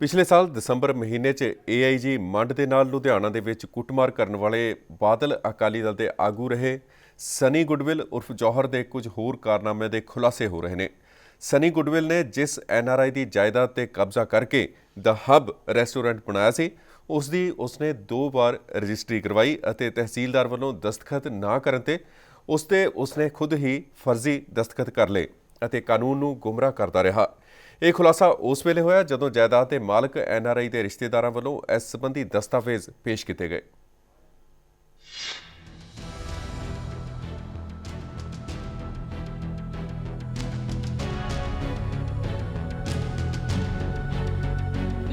ਪਿਛਲੇ ਸਾਲ ਦਸੰਬਰ ਮਹੀਨੇ 'ਚ ਏਆਈਜੀ ਮੰਡ ਦੇ ਨਾਲ ਲੁਧਿਆਣਾ ਦੇ ਵਿੱਚ ਕੁੱਟਮਾਰ ਕਰਨ ਵਾਲੇ ਬਾਦਲ ਅਕਾਲੀ ਦਲ ਦੇ ਆਗੂ ਰਹੇ ਸਨੀ ਗੁੱਡਵਿਲ ਉਰਫ ਜੌਹਰ ਦੇ ਕੁਝ ਹੋਰ ਕਾਰਨਾਮਿਆਂ ਦੇ ਖੁਲਾਸੇ ਹੋ ਰਹੇ ਨੇ। ਸਨੀ ਗੁੱਡਵਿਲ ਨੇ ਜਿਸ ਐਨਆਰਆਈ ਦੀ ਜਾਇਦਾਦ ਤੇ ਕਬਜ਼ਾ ਕਰਕੇ ਦ ਹੱਬ ਰੈਸਟੋਰੈਂਟ ਬਣਾਇਆ ਸੀ, ਉਸ ਦੀ ਉਸਨੇ ਦੋ ਵਾਰ ਰਜਿਸਟਰੀ ਕਰਵਾਈ ਅਤੇ ਤਹਿਸੀਲਦਾਰ ਵੱਲੋਂ ਦਸਤਖਤ ਨਾ ਕਰਨ ਤੇ ਉਸ ਤੇ ਉਸਨੇ ਖੁਦ ਹੀ ਫਰਜ਼ੀ ਦਸਤਖਤ ਕਰ ਲਏ ਅਤੇ ਕਾਨੂੰਨ ਨੂੰ ਗੁੰਮਰਾਹ ਕਰਦਾ ਰਿਹਾ। ਇਹ ਖੁਲਾਸਾ ਉਸ ਵੇਲੇ ਹੋਇਆ ਜਦੋਂ ਜਾਇਦਾਦ ਦੇ ਮਾਲਕ ਐਨਆਰਆਈ ਦੇ ਰਿਸ਼ਤੇਦਾਰਾਂ ਵੱਲੋਂ ਇਸ ਸੰਬੰਧੀ ਦਸਤਾਵੇਜ਼ ਪੇਸ਼ ਕੀਤੇ ਗਏ।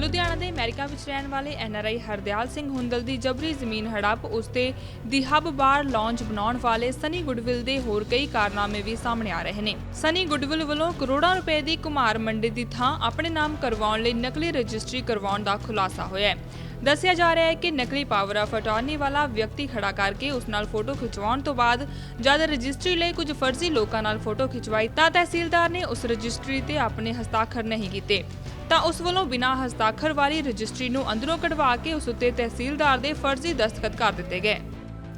ਲੁਧਿਆਣਾ ਦੇ ਅਮਰੀਕਾ ਵਿੱਚ ਰਹਿਣ ਵਾਲੇ ਐਨਆਰਆਈ ਹਰਦਿਆਲ ਸਿੰਘ ਹੁੰਦਲ ਦੀ ਜਬਰੀ ਜ਼ਮੀਨ ਹੜੱਪ ਉਸਤੇ ਦੀ ਹੱਬ ਬਾਰ ਲਾਂਚ ਬਣਾਉਣ ਵਾਲੇ ਸਨੀ ਗੁੱਡਵਿਲ ਦੇ ਹੋਰ ਕਈ ਕਾਰਨਾਮੇ ਵੀ ਸਾਹਮਣੇ ਆ ਰਹੇ ਨੇ। ਸਨੀ ਗੁੱਡਵਿਲ ਵੱਲੋਂ ਕਰੋੜਾਂ ਰੁਪਏ ਦੀ ਕੁਮਾਰ ਮੰਡੀ ਦੀ ਥਾਂ ਆਪਣੇ ਨਾਮ ਕਰਵਾਉਣ ਲਈ ਨਕਲੀ ਰਜਿਸਟਰੀ ਕਰਵਾਉਣ ਦਾ ਖੁਲਾਸਾ ਹੋਇਆ ਹੈ। ਦੱਸਿਆ ਜਾ ਰਿਹਾ ਹੈ ਕਿ ਨਕਲੀ ਪਾਵਰ ਆਫ ਅਟਾਰਨੀ ਵਾਲਾ ਵਿਅਕਤੀ ਖੜਾ ਕਰਕੇ ਉਸ ਨਾਲ ਫੋਟੋ ਖਿਚਵਾਉਣ ਤੋਂ ਬਾਅਦ ਜਦ ਰਜਿਸਟਰੀ ਲਈ ਕੁਝ ਫਰਜ਼ੀ ਲੋਕਾਂ ਨਾਲ ਫੋਟੋ ਖਿਚਵਾਈ ਤਾਂ ਤਹਿਸੀਲਦਾਰ ਨੇ ਉਸ ਰਜਿਸਟਰੀ ਤੇ ਆਪਣੇ ਹਸਤਾਖਰ ਨਹੀਂ ਕੀਤੇ। ਤਾਂ ਉਸ ਵੱਲੋਂ ਬਿਨਾਂ ਹਸਤਾਖਰ ਵਾਲੀ ਰਜਿਸਟਰੀ ਨੂੰ ਅੰਦਰੋਂ ਕਢਵਾ ਕੇ ਉਸ ਉੱਤੇ ਤਹਿਸੀਲਦਾਰ ਦੇ ਫਰਜ਼ੀ ਦਸਤਖਤ ਕਰ ਦਿੱਤੇ ਗਏ।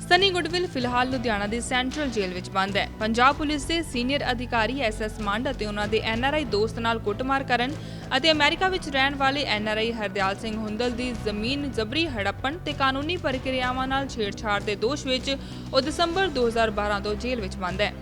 ਸਨੀ ਗੁੱਡਵਿਲ ਫਿਲਹਾਲ ਲੁਧਿਆਣਾ ਦੀ ਸੈਂਟਰਲ ਜੇਲ੍ਹ ਵਿੱਚ ਬੰਦ ਹੈ। ਪੰਜਾਬ ਪੁਲਿਸ ਦੇ ਸੀਨੀਅਰ ਅਧਿਕਾਰੀ ਐਸਐਸ ਮੰਡ ਅਤੇ ਉਹਨਾਂ ਦੇ ਐਨਆਰਆਈ ਦੋਸਤ ਨਾਲ ਕੁੱਟਮਾਰ ਕਰਨ ਅਤੇ ਅਮਰੀਕਾ ਵਿੱਚ ਰਹਿਣ ਵਾਲੇ ਐਨਆਰਆਈ ਹਰਦਿਆਲ ਸਿੰਘ ਹੁੰਦਲ ਦੀ ਜ਼ਮੀਨ ਜਬਰੀ ਹੜੱਪਣ ਤੇ ਕਾਨੂੰਨੀ ਪ੍ਰਕਿਰਿਆਵਾਂ ਨਾਲ ਛੇੜਛਾੜ ਦੇ ਦੋਸ਼ ਵਿੱਚ ਉਹ ਦਸੰਬਰ 2012 ਤੋਂ ਜੇਲ੍ਹ ਵਿੱਚ ਬੰਦ ਹੈ।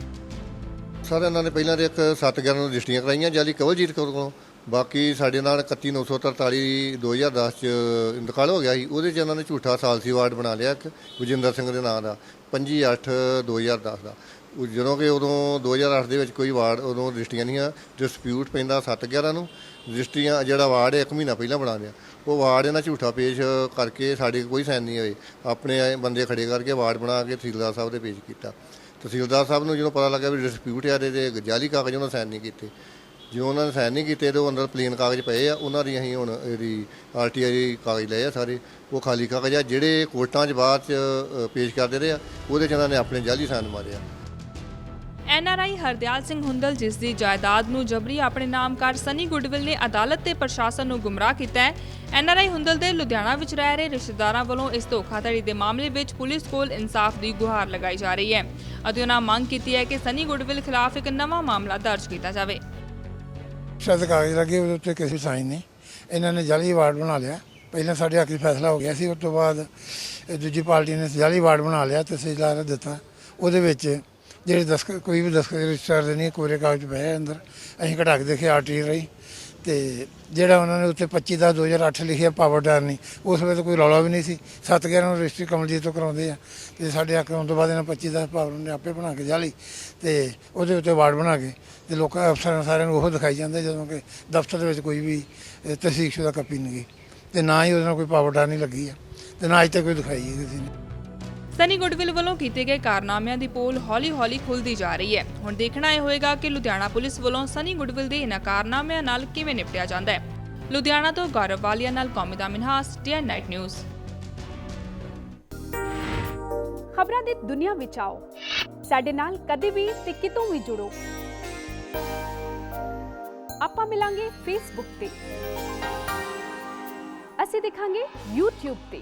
ਸਰ, ਇਹਨਾਂ ਨੇ ਪਹਿਲਾਂ ਦੇ ਇੱਕ 7-11 ਨੂੰ ਰਜਿਸਟਰੀਆਂ ਕਰਾਈਆਂ ਜਾਲੀ ਕਵਲਜੀਤ ਕੌਰ ਕੋਲੋਂ। ਬਾਕੀ ਸਾਡੇ ਨਾਲ 31943 2010 ਚ ਇੰਤਕਾਲ ਹੋ ਗਿਆ ਸੀ, ਉਹਦੇ ਚ ਇਹਨਾਂ ਨੇ ਝੂਠਾ ਸਾਲਸੀ ਵਾਰਡ ਬਣਾ ਲਿਆ ਇੱਕ, ਗੁਜਿੰਦਰ ਸਿੰਘ ਦੇ ਨਾਂ ਦਾ 25/8 2010 ਦਾ ਉਹ ਜਦੋਂ ਕਿ ਉਦੋਂ 2008 ਦੇ ਵਿੱਚ ਕੋਈ ਵਾਰਡ, ਉਦੋਂ ਰਜਿਸਟਰੀਆਂ ਨਹੀਂ ਆ, ਡਿਸਪਿਊਟ ਪੈਂਦਾ 7-11 ਨੂੰ, ਰਜਿਸਟਰੀਆਂ ਜਿਹੜਾ ਵਾਰਡ ਹੈ ਇੱਕ ਮਹੀਨਾ ਪਹਿਲਾਂ ਬਣਾ ਲਿਆ। ਉਹ ਵਾਰਡ ਇਹਨਾਂ ਝੂਠਾ ਪੇਸ਼ ਕਰਕੇ ਸਾਡੇ ਕੋਈ ਸਾਈਨ ਨਹੀਂ ਹੋਏ। ਆਪਣੇ ਬੰਦੇ ਖੜੇ ਕਰਕੇ ਵਾਰਡ ਬਣਾ ਕੇ ਤਹਿਸੀਲਦਾਰ ਸਾਹਿਬ ਦੇ ਪੇਸ਼ ਕੀਤਾ। ਤਹਿਸੀਲਦਾਰ ਸਾਹਿਬ ਨੂੰ ਜਦੋਂ ਪਤਾ ਲੱਗਾ ਵੀ ਡਿਸਪਿਊਟ ਹੈ ਇਹਦੇ ਤੇ ਜਾਲੀ ਕਾਗਜ਼ ਉਹਨਾਂ ਸਾਈਨ ਨਹੀਂ ਕੀਤੇ। ਜਿਉਂ ਉਹਨਾਂ ਨੇ ਸਾਈਨ ਨਹੀਂ ਕੀਤੇ ਤੇ ਉਹ ਅੰਦਰ ਪਲੇਨ ਕਾਗਜ਼ ਪਏ ਆ ਉਹਨਾਂ ਦੀ ਅਸੀਂ ਹੁਣ ਇਹਦੀ ਆਰਟੀਆਈ ਕਾਗਜ਼ ਲਏ ਆ ਸਾਰੇ। ਉਹ ਖਾਲੀ ਕਾਗਜ਼ ਆ ਜਿਹੜੇ ਕੋਰਟਾਂ 'ਚ ਬਾਅਦ 'ਚ ਅ, ਪੇਸ਼ ਕਰਦੇ ਰਹੇ ਆ ਉਹਦੇ 'ਚ ਇਹਨਾਂ ਨੇ ਆਪਣੇ ਜਾਲੀ ਸਾਈਨ ਮਾਰੇ ਆ। ਐਨਆਰਆਈ ਹਰਦਿਆਲ ਸਿੰਘ ਹੁੰਦਲ ਜਿਸ ਦੀ ਜਾਇਦਾਦ ਨੂੰ ਜਬਰੀ ਆਪਣੇ ਨਾਮ ਕਰ ਸਨੀ ਗੁੱਡਵਿਲ ਨੇ ਅਦਾਲਤ ਤੇ ਪ੍ਰਸ਼ਾਸਨ ਨੂੰ ਗੁੰਮਰਾਹ ਕੀਤਾ ਹੈ ਐਨਆਰਆਈ ਹੁੰਦਲ ਦੇ ਲੁਧਿਆਣਾ ਵਿੱਚ ਰਹਿ ਰਹੇ ਰਿਸ਼ਤੇਦਾਰਾਂ ਵੱਲੋਂ ਇਸ ਧੋਖਾਧੜੀ ਦੇ ਮਾਮਲੇ ਵਿੱਚ ਪੁਲਿਸ ਕੋਲ ਇਨਸਾਫ ਦੀ ਗੁਹਾਰ ਲਗਾਈ ਜਾ ਰਹੀ ਹੈ ਅਤੇ ਉਹਨਾਂ ਮੰਗ ਕੀਤੀ ਹੈ ਕਿ ਸਨੀ ਗੁੱਡਵਿਲ ਖਿਲਾਫ ਇੱਕ ਨਵਾਂ ਮਾਮਲਾ ਦਰਜ ਕੀਤਾ ਜਾਵੇ। ਸ਼ਾਇਦ ਕਾਗਜ਼ ਲੱਗੇ, ਉਹਦੇ ਉੱਤੇ ਕਿਸੇ ਸਾਈਨ ਨਹੀਂ। ਇਹਨਾਂ ਨੇ ਜਾਲੀ ਵਾਰਡ ਬਣਾ ਲਿਆ। ਪਹਿਲਾਂ ਸਾਡੇ ਹੱਕ 'ਚ ਫੈਸਲਾ ਹੋ ਗਿਆ ਸੀ, ਉਸ ਤੋਂ ਬਾਅਦ ਦੂਜੀ ਪਾਰਟੀ ਨੇ ਜਾਲੀ ਵਾਰਡ ਬਣਾ ਲਿਆ ਤਹਿਸੀਲਦਾਰ ਨੇ ਦਿੱਤਾ। ਉਹਦੇ ਵਿੱਚ ਜਿਹੜੇ ਦਸਤਖਤ ਕੋਈ ਵੀ ਦਸਤਖਤ ਰਜਿਸਟਰ ਦੇ ਨਹੀਂ, ਕੋਰੇ ਕਾਗਜ਼ ਪਏ ਅੰਦਰ। ਅਸੀਂ ਘਟਾ ਕੇ ਦੇਖੇ ਆਰਟੀ ਰਹੀ। ਤੇ ਜਿਹੜਾ ਉਹਨਾਂ ਨੇ ਉੱਤੇ 25 ਦਾ 2008 ਲਿਖਿਆ ਪਾਵਰ ਡਾਰ ਨਹੀਂ ਉਸ ਵੇਲੇ ਤਾਂ ਕੋਈ ਰੌਲਾ ਵੀ ਨਹੀਂ ਸੀ। 711 ਨੂੰ ਰਜਿਸਟਰੀ ਕਮਲਜੀਤ ਤੋਂ ਕਰਾਉਂਦੇ ਆ ਤੇ ਸਾਡੇ ਆ ਕਰਾਉਣ ਤੋਂ ਬਾਅਦ ਇਹਨਾਂ 25 ਦਾ ਪਾਵਰ ਨੇ ਆਪੇ ਬਣਾ ਕੇ ਜਾ ਲਈ ਤੇ ਉਹਦੇ ਉੱਤੇ ਵਾਰਡ ਬਣਾ ਕੇ ਤੇ ਲੋਕਾਂ ਅਫਸਰਾਂ ਸਾਰਿਆਂ ਨੂੰ ਉਹ ਦਿਖਾਈ ਜਾਂਦੇ ਜਦੋਂ ਕਿ ਦਫ਼ਤਰ ਦੇ ਵਿੱਚ ਕੋਈ ਵੀ ਅਹ, ਤਸਦੀਕਸ਼ੁਦਾ ਕਾਪੀ ਨਹੀਂ ਗਈ। ਤੇ ਨਾ ਹੀ ਉਹਦੇ ਨਾਲ ਕੋਈ ਪਾਵਰ ਡਾਰ ਨਹੀਂ ਲੱਗੀ ਆ ਤੇ ਨਾ ਅੱਜ ਤੱਕ ਕੋਈ ਦਿਖਾਈ ਹੈ ਕਿਸੇ ਨੇ। ਸਨੀ ਗੁੱਡਵਿਲ ਵੱਲੋਂ ਕੀਤੇ ਗਏ ਕਾਰਨਾਮਿਆਂ ਦੀ ਪੋਲ ਹੌਲੀ-ਹੌਲੀ ਖੁੱਲਦੀ ਜਾ ਰਹੀ ਹੈ। ਹੁਣ ਦੇਖਣਾ ਇਹ ਹੋਏਗਾ ਕਿ ਲੁਧਿਆਣਾ ਪੁਲਿਸ ਵੱਲੋਂ ਸਨੀ ਗੁੱਡਵਿਲ ਦੇ ਇਹਨਾਂ ਕਾਰਨਾਮਿਆਂ ਨਾਲ ਕਿਵੇਂ ਨਿਪਟਿਆ ਜਾਂਦਾ ਹੈ। ਲੁਧਿਆਣਾ ਤੋਂ ਗੌਰਵ ਵਾਲੀਆ ਨਾਲ ਕੌਮਿਦਾ ਮਿਨਹਾਸ ਡੀਐਨ ਨਾਈਟ ਨਿਊਜ਼। ਖਬਰਾਂ ਦੀ ਦੁਨੀਆ ਵਿੱਚ ਆਓ। ਸਾਡੇ ਨਾਲ ਕਦੇ ਵੀ ਤੇ ਕਿਤੋਂ ਵੀ ਜੁੜੋ। ਆਪਾਂ ਮਿਲਾਂਗੇ ਫੇਸਬੁੱਕ ਤੇ। ਅਸੀਂ ਦਿਖਾਂਗੇ YouTube ਤੇ।